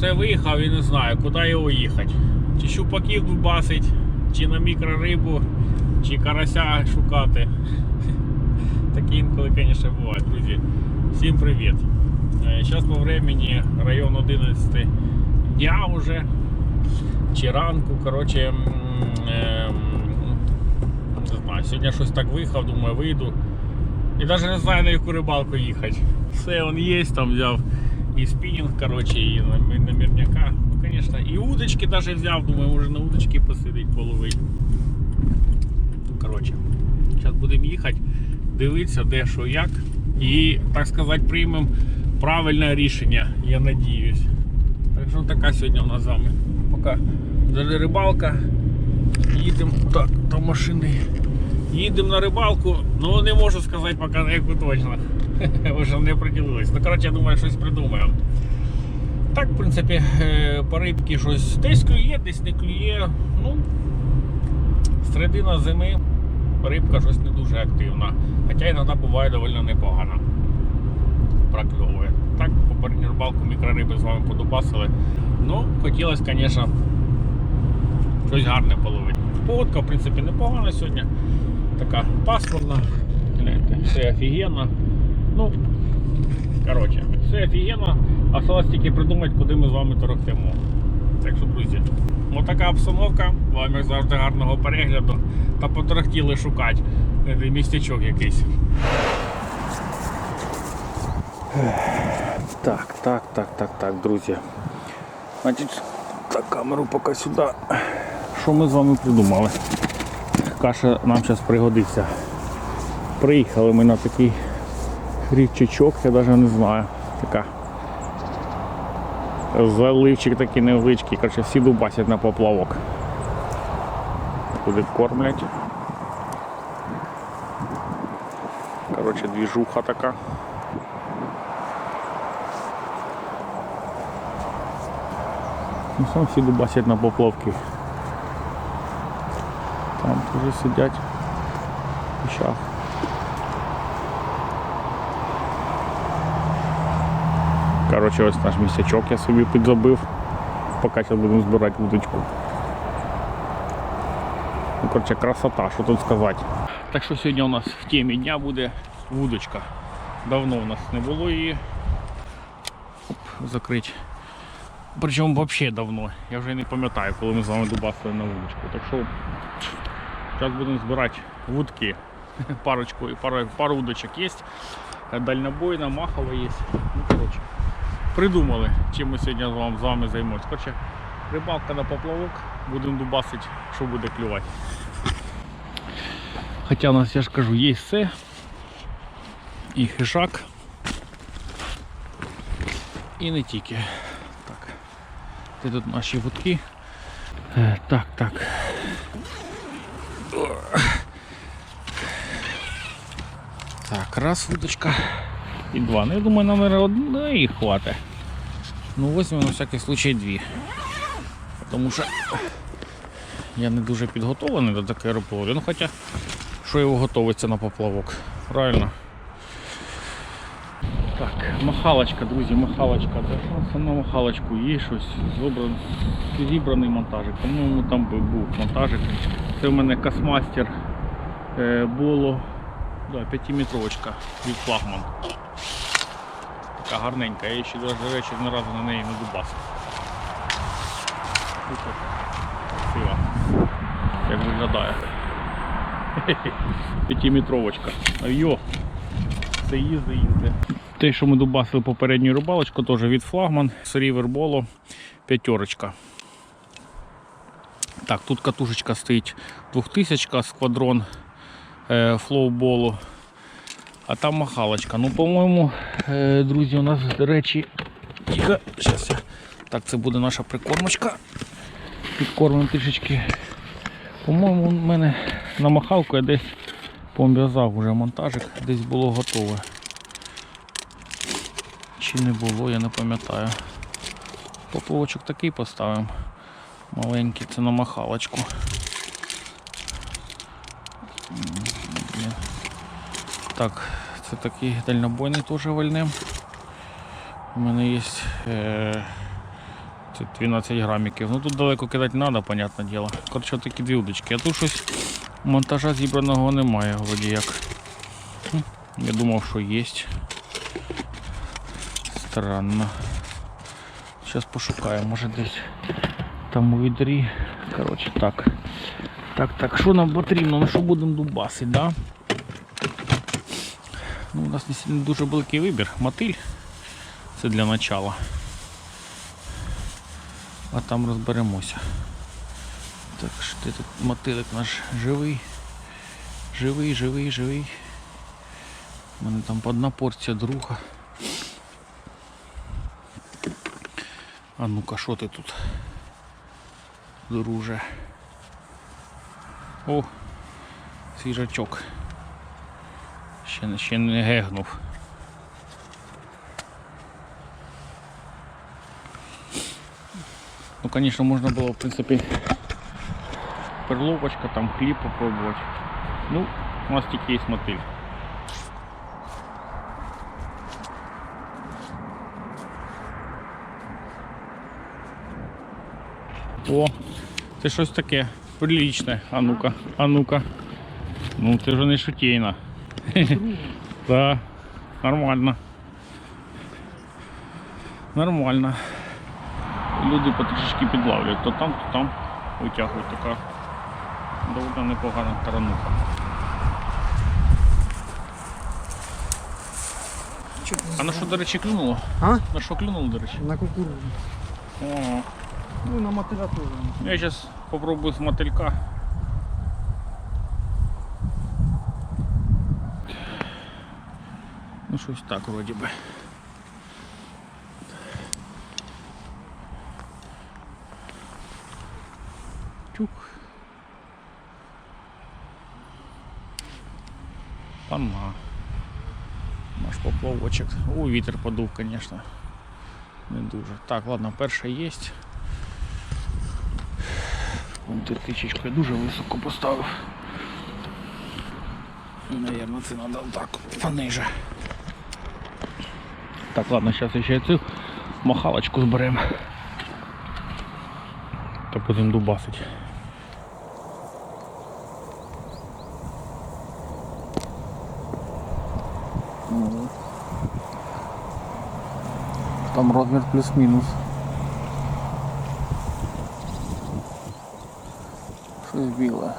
Оце виїхав і не знаю, куди його їхати. Чи щупаків дубасить, чи на мікрорибу, чи карася шукати. Такі інколи, звісно, бувають, друзі. Всім привіт. Зараз по времени район 11 дня вже. Чи ранку, коротше, ем, не знаю, сьогодні щось так виїхав, думаю, вийду. І навіть не знаю на яку рибалку їхати. Все, он є, там взяв і спінінг, коротше, і на- на мірняка. Ну, звісно, і удочки навіть взяв, думаю, може на удочки посидить, половить. Коротше, зараз будемо їхати, дивитися, де що як. І, так сказати, приймемо правильне рішення, я надіюсь. Так що така сьогодні у нас з вами. Поки далі рибалка. Їдемо так, до машини. Їдемо на рибалку, ну не можу сказати поки на яку точно. Вже не приділились. Ну, коротше, я думаю, щось придумаємо. Так, в принципі, е, по рибки щось десь клює, десь не клює. Ну, середина зими рибка щось не дуже активна. Хоча іноді буває доволі непогано. Прокльовує. Так, попередню рибалку мікрориби з вами подубасили. Ну, хотілося, звісно, щось гарне половити. Погодка, в принципі, непогана сьогодні. Така пасмурна. Все офігенно. Ну, коротше, все офігенно. Осталось тільки придумати, куди ми з вами торохтимо. Так що, друзі, ну така обстановка. Вам як завжди гарного перегляду. Та поторохтіли шукати е, містечок якийсь. Так, так, так, так, так, друзі. Значить, так, камеру поки сюди. Що ми з вами придумали? Каша нам зараз пригодиться. Приїхали ми на такий річечок, я навіть не знаю. Така. Заливчик такий невеличкий, коротше, всі дубасять на поплавок. Куди кормлять. Коротше, двіжуха така. Ну, сам всі дубасять на поплавки. Теж сидять. в кущах. Коротше, ось наш місячок я собі підзабив. Поки зараз будемо збирати вудочку. Ну, коротше, красота, що тут сказати. Так що сьогодні у нас в темі дня буде вудочка. Давно у нас не було її. Оп, закрити. Причому взагалі давно. Я вже не пам'ятаю, коли ми з вами дубасили на вудочку. Так що зараз будемо збирати вудки. Парочку пару, пару удочок є. Дальнобойна, махова є. Ну, коротше, придумали, чим ми сьогодні з вами, з вами займемось. Коротше, рибалка на поплавок, будемо дубасити, що буде клювати. Хоча у нас, я ж кажу, є все. І хижак. І не тільки. Так. Де тут наші вудки? Е, так, так. Так, раз удочка. і два. Ну, я думаю, нам наверное, одної хватить. Ну, візьмемо на всякий случай дві. Тому що я не дуже підготовлений до такої риболовлі. Ну хоча, що його готовиться на поплавок. Правильно? Так, махалочка, друзі, махалочка. Нас на махалочку є щось зібраний, зібраний монтажик. По-моєму, там був монтажик. Це в мене космастер е, було да, 5-метровочка від флагман. Така гарненька, я ще, до речі, ні разу на неї не дубасив. Красиво. Як виглядає. П'ятиметровочка. Йо. Це їзди, їзди. Те, що ми дубасили попередню рибалочку, теж від флагман, Bolo, п'ятерочка. Так, тут катушечка стоїть 2000 сквадрон е, флоуболу. А там махалочка. Ну, по-моєму, е, друзі, у нас, до речі, тихо, щас я. Так, це буде наша прикормочка. Підкормимо трішечки. По-моєму, у мене на махалку я десь пов'язав вже монтажик, десь було готове. Чи не було, я не пам'ятаю. Поплавочок такий поставимо. Маленький, це на махалочку. Так, це такий дальнобойний теж вольним. У мене є е, Це 12 граміків. Ну тут далеко кидати треба, понятне діло. Коротше, такі дві удочки. А тут щось монтажа зібраного немає, вроді як. Я думав, що є. Странно. Зараз пошукаю, може десь там у відрі. Коротше, так. Так, так, що нам потрібно? Ну що будемо дубасити, да? Ну, у нас не дуже великий вибір. Мотиль. Це для начала. А там розберемося. Так, що ти тут мотилик наш живий. Живий, живий, живий. У мене там одна порція друга. А ну-ка, що ти тут? Друже. О, свіжачок. Ще, не- ще не гегнув. Ну, конечно, можно было, в принципе, перловочка, там хлеб попробовать. Ну, у нас тільки є мотиль. О, це щось таке приличне. А ну-ка, а ну-ка. Ну, це вже не шутейно. Да, нормально. Нормально. Люди потрішечки підлавлюють, то там, то там витягують така доволі непогана тарануха. А на що, до речі, клюнуло? А? На що клюнуло, до речі? На кукурузу. О, Ну и на мотыля тоже. я зараз попробую з мотилька. Ну щось так вроді би. Чук. Пана. Наш поплавочок. О, вітер подув, звісно. Не дуже. Так, ладно, перша є. Вон ти я дуже високо поставив. Наверное, це треба так пониже. Так, ладно, зараз ще цю махалочку зберемо. Та будемо дубасити. Ну. Там розмір плюс-мінус. Щось біле.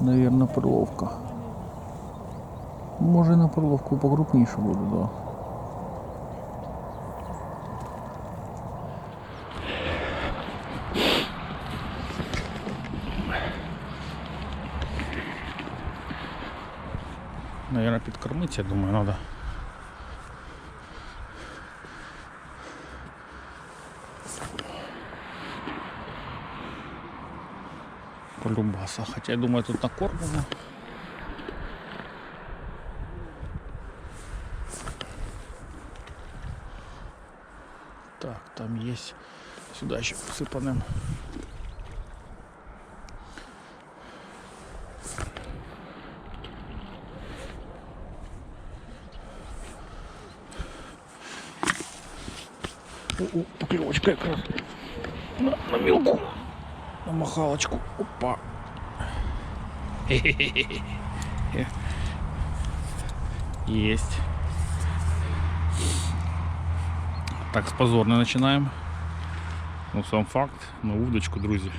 Наверно, перловка. Може на перловку покрупніше буде, да. Наверное, підкормити, я думаю, надо. Полюбаса. Хотя я думаю, тут накормлено. Так, там есть. Сюда еще посыпанным. О, поклевочка как раз. На, на мелку. На махалочку. Опа. Есть. Так, с позорно начинаем. Ну, сам факт, на удочку, друзі.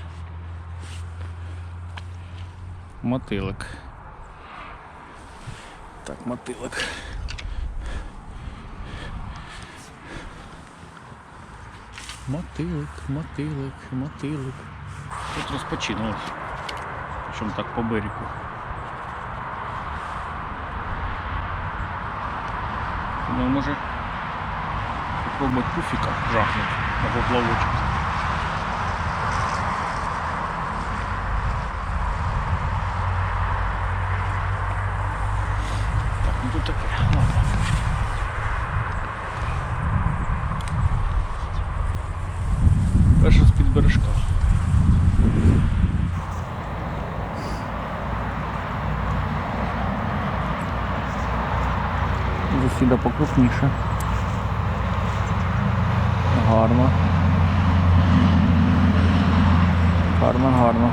Мотилик. Так, мотилик. Мотилик, мотилик, мотилик. Тут розпочинулось. Причому так по берегу. Ну, може попробувати пуфіка жахнути на поплавочок. Так, ну тут таке. Ладно. Перше з-під бережка. Засіда покрупніше. гарно. Гарно, гарно.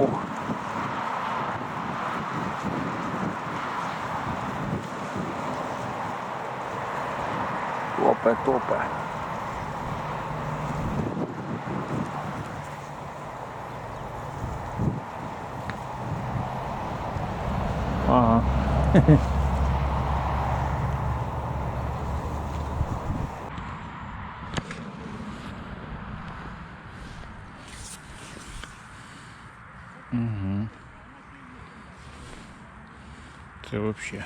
Ох. Топе, топе. Ага. Це вообще.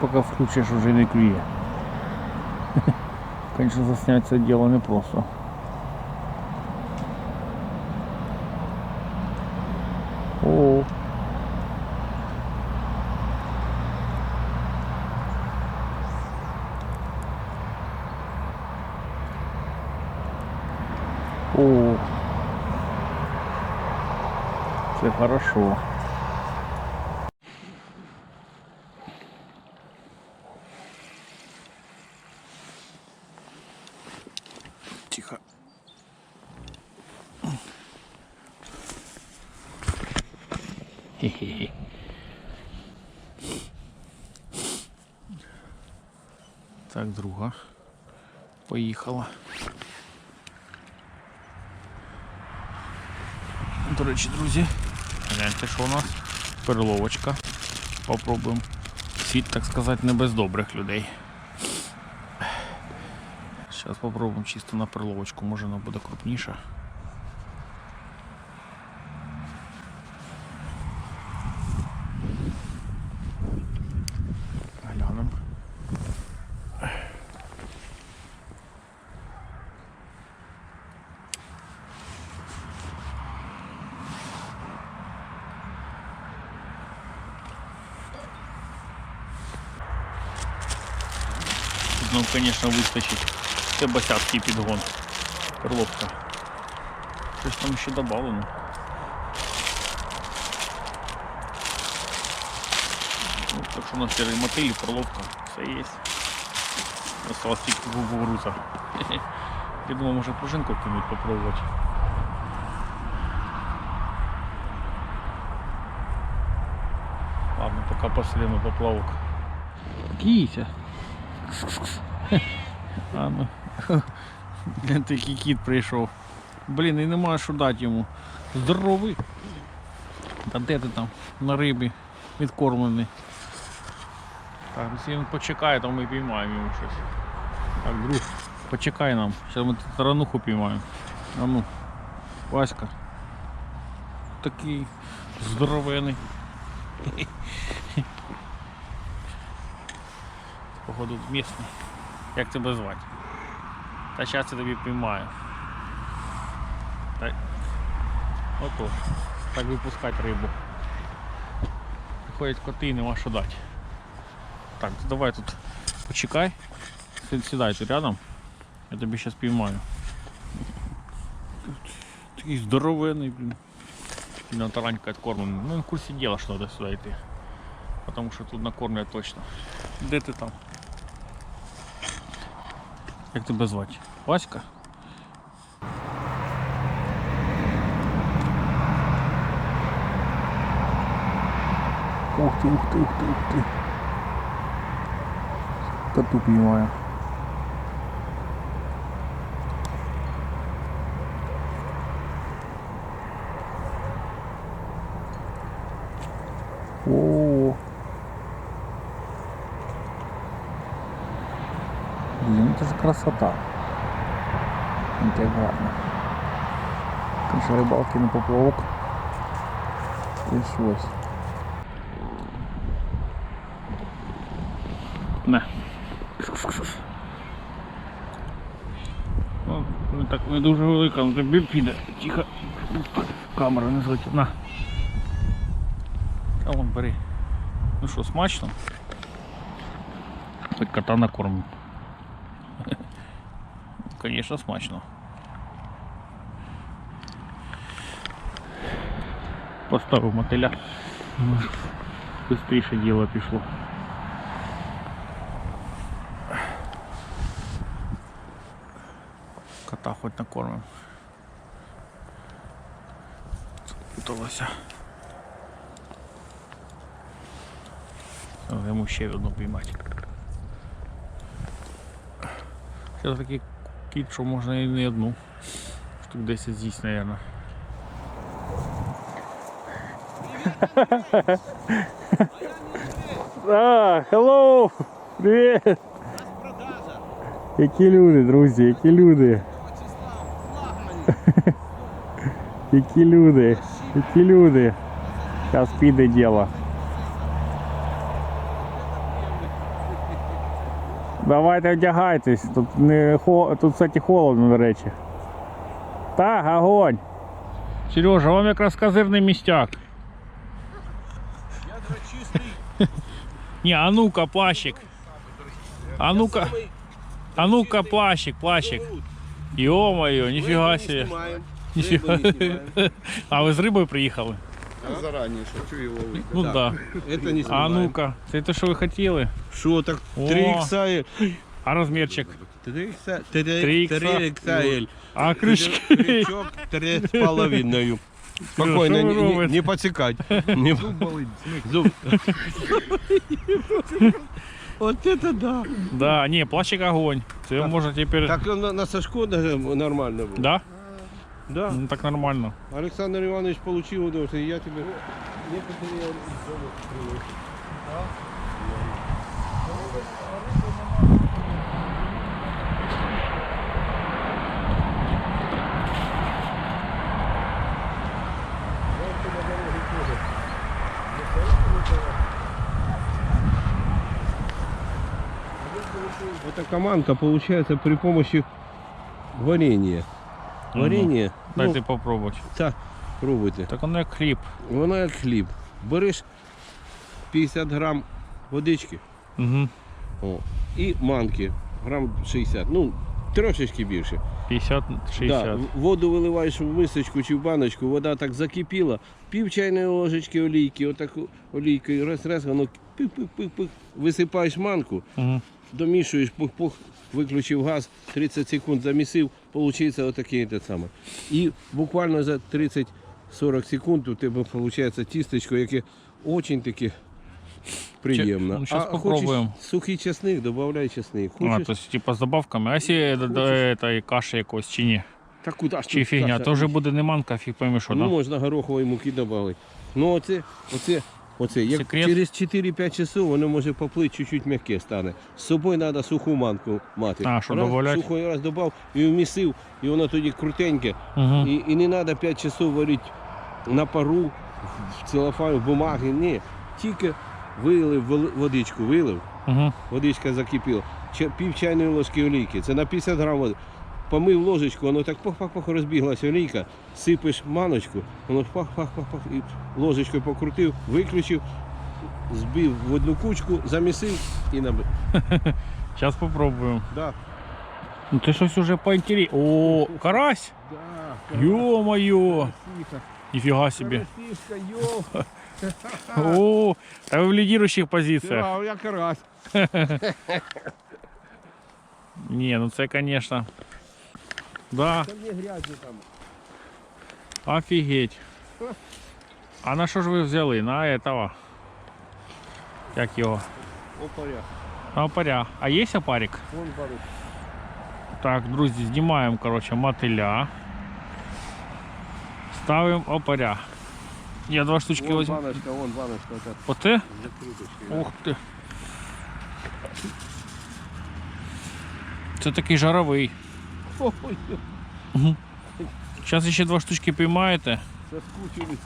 Пока включиш уже не клює. Конечно, засняться дело непросто. хорошо. Тихо. Хе-хе-хе. Так, друга. Поїхала. До речі, друзі, Гляньте, що у нас перловочка. Попробуємо. Світ, так сказати, не без добрих людей. Зараз попробуємо чисто на перловочку, може вона буде крупніша. Ну, конечно, вистачить. Це басяцький підгон. Перловка. Щось там ще добавлено. Ну, так що у нас серий мотиль, перловка, все є. Осталось тільки кукуруза. Я думаю, може пружинку кинуть попробувати. Ладно, пока посидимо поплавок. Кися. А ну. Такий кіт прийшов. Блін, і немає що дати йому. Здоровий. Та де ти там? На рибі відкормлений. Так, якщо він почекає, то ми піймаємо йому щось. Так, друг, почекай нам. Зараз ми тарануху піймаємо. А ну, Васька. Такий здоровений. Походу місний. Як тебе звати? Та зараз я тобі піймаю. Та... Ото. Так випускати рибу. Приходять коти і нема що дати. Так, давай тут почекай. Сі- Сідай ти рядом. Я тобі зараз піймаю. Такий здоровенний, блін. Сильно таранька откормлений. Ну, він в курсі діла, що треба сюди йти. Потому що тут накормлять точно. Де ти там? Як тебе звати? Васька? Ух ти, ух ти, ух ти, ух ти. Коту піймаю. О. Блін, це ж красота. Як гарно. Конечно, рибалки на поплавок. Щось. Не. Ну, так не дуже велика, але тобі піде. Тихо. Камера не злетить. На. Та вон бери. Ну що, смачно? Так кота накормим. Конечно, смачно. Поставив мотиля. Быстріше дело пішло. Кота хоч накормимо. Запуталася. Йому ще одну піймати. Все таки кіт, що можна і не одну. Штук 10 з'їсть, мабуть. А, hello! Привіт! Які люди, друзі, які люди. Які люди, які люди. Зараз піде діло. Давайте одягайтесь, тут не хо... тут, кстати, холодно, до речі. Так, огонь. Сережа, вам якраз козирний містяк. Я дрочистий. Ні, а ну-ка, плащик. А ну-ка, а ну-ка, плащик, плащик. Ё-моё, ніфіга себе. Ніфіга. А ви з рибою приїхали? Заранее шучу его ловить. Ну да. да. Это не А снимаем. ну-ка, це те, що ви хотіли? Что так? О. 3 икса. А розмірчик? 3 икса. Три 3 икса. XL. А крючки? Крючок 3 с половиной. Спокойно, что вы не, не, робите? не подсекать. Не... Зуб Вот это да. Да, ні, плащик огонь. Це можна тепер. Так на, на Сашко даже нормально было. Да? Да. Ну так нормально. Александр Иванович получил удовольствие, я тебе... Некоторые из. Эта командка получается при помощи варенья. Мгм. Варенье, ну, Дайте попробувати. так, пробуйте. Так воно як хліб. Воно як хліб. Береш 50 грам водички Угу. о, і манки, грам 60, ну трошечки більше. 50-60. Да, воду виливаєш в мисочку чи в баночку, вода так закипіла, пів чайної ложечки олійки, отак олійкою раз раз, воно пик-пик-пик-пик, висипаєш манку, Угу. Домішуєш, пух-пух, виключив газ, 30 секунд замісив, виходить отакий те саме. І буквально за 30-40 секунд у тебе виходить тістечко, яке дуже таке приємно. ну, щас а попробуємо. хочеш сухий часник, додай часник. А, то есть, типа з добавками. А якщо до, до этой каші якось чи ні? та куди ж Чи тут фігня, каша? то вже буде не манка, фіг пойми що, Ну, да? можна горохової муки додати. Ну оце, оце, оце. Як Секрет? через 4-5 часов воно може поплити, чуть-чуть м'яке стане. З собою треба суху манку мати. А, що раз, добавлять? Сухої раз додав і вмісив, і воно тоді крутеньке. Угу. І, і не треба 5 часов варити на пару, в целофані, в бумагі. Ні. Тільки вилив водичку, вилив, Угу. водичка закипіла. Ча- Пів чайної ложки олійки. Це на 50 грам води. Помив ложечку, воно так пах-пах-пах розбіглася олійка, сипиш маночку, воно пах-пах-пах-пах, і ложечкою покрутив, виключив, збив в одну кучку, замісив і набив. Зараз попробуємо. Да. Ну ти щось уже поінтерес. О, карась! Да, Ё-моё! Ніфіга собі. О, та ви в лідіруючих позиціях. Да, я карась. Ні, ну це, конечно. Да, Там не грязно там. офігеть. А на що ж ви взяли? На этого. Як його? Опаря. На опаря. А є опарик? Вон барик. Так, друзі, знімаємо, короче, мотиля. Ставимо опаря. Я два штучки Вон возьму. баночка, вон баночка. Вот Оте? закруточка. Ух ти. Це такий жаровий. Ой, Зараз ще два штучки піймаєте соскучились.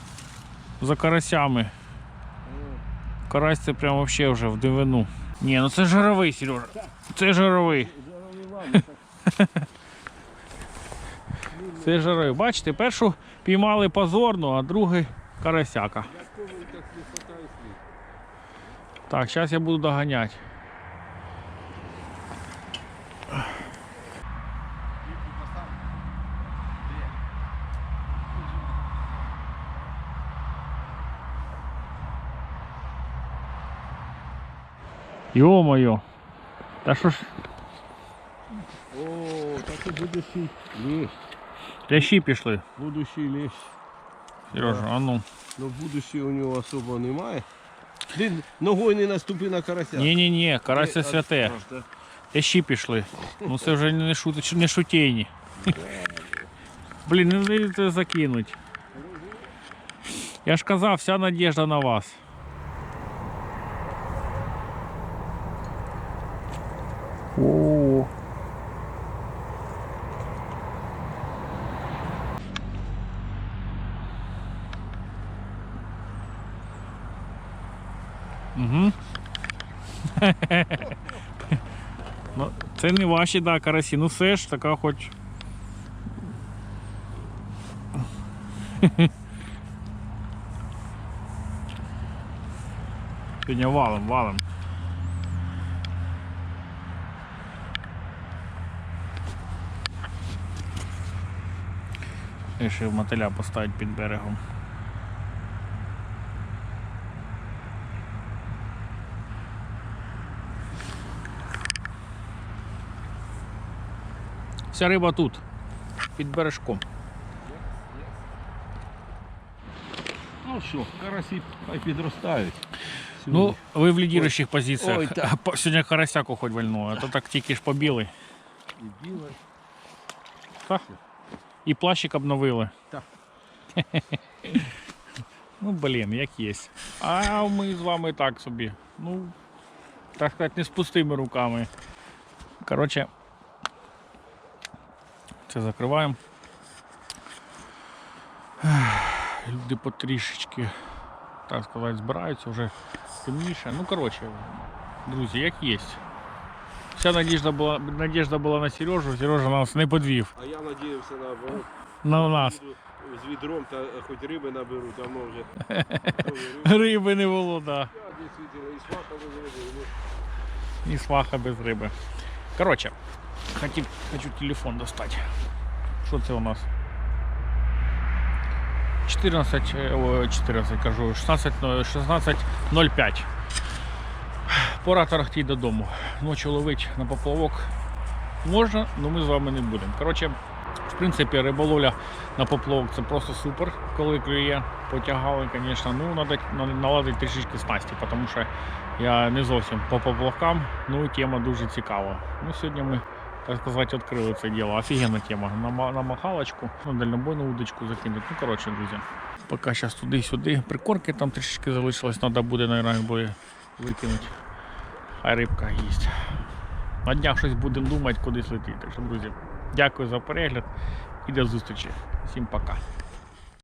за карасями. Карась це прям вообще вже в дивину. Ні, ну це жаровий, Сережа. Це так. Це жаровий. Бачите, першу піймали позорну, а другий карасяка. Так, зараз я буду доганяти. Йо-моє. Та що ж, О, так і будущий лещ. лящі пішли. Будущий лещ. Сережа, а ну. Ну, будущий у нього особо немає. Ти ногою не наступи на карася. Ні-ні-ні, карася Ні, святе. а, так. Лящі пішли. Ну це вже не, шут... не шутейні. Блін, не даєте закинуть. Я ж казав, вся надежда на вас. Це не ваші, да, карасі. Ну все ж така хоч. Сьогодні валом, валом. Рішив мотиля поставити під берегом. Вся риба тут, під бережком. Ну що, карасі хай підростають. Ну, ви в лідіруючих позиціях. Ой, так. Сьогодні карасяку хоч вальнуло, а то так тільки ж побіли. і біле. Та. І плащик обновили. Так. ну, блін, як є. А ми з вами так собі. Ну, так сказати, не з пустими руками. Коротше, це закриваємо. Ех, Люди потрішечки, так сказати, збираються вже темніше. Ну, коротше, друзі, як є. Вся надіжда була, надіжда була на Сережу, Сережа нас не подвів. А я надіявся на На нас. з відром та хоч риби наберу, давно вже. Риби не було, так. Да. Я дійсно і смака без риби. І сваха без риби. Коротше, хотів, хочу телефон достати. Що це у нас? 14, е, 14 кажу, 16, ну, 16.05. Пора тарахти додому. Ночі ловить на поплавок можна, але ми з вами не будемо. Коротше, в принципі, риболовля на поплавок це просто супер, коли клює. Потягали, звісно. Ну, треба наладити трішечки снасті, тому що я не зовсім по поплавкам, ну тема дуже цікава. Ну, сьогодні ми, так сказати, відкрили це діло. Офігенна тема. На, на махалочку, на дальнобойну удочку закинуть. Ну, коротше, друзі. Поки зараз туди-сюди. Прикорки там трішечки залишилось, треба буде, наверное, буде викинути. А рибка їсть. На днях щось будемо думати, кудись летіти. Так що, друзі, дякую за перегляд і до зустрічі. Всім пока.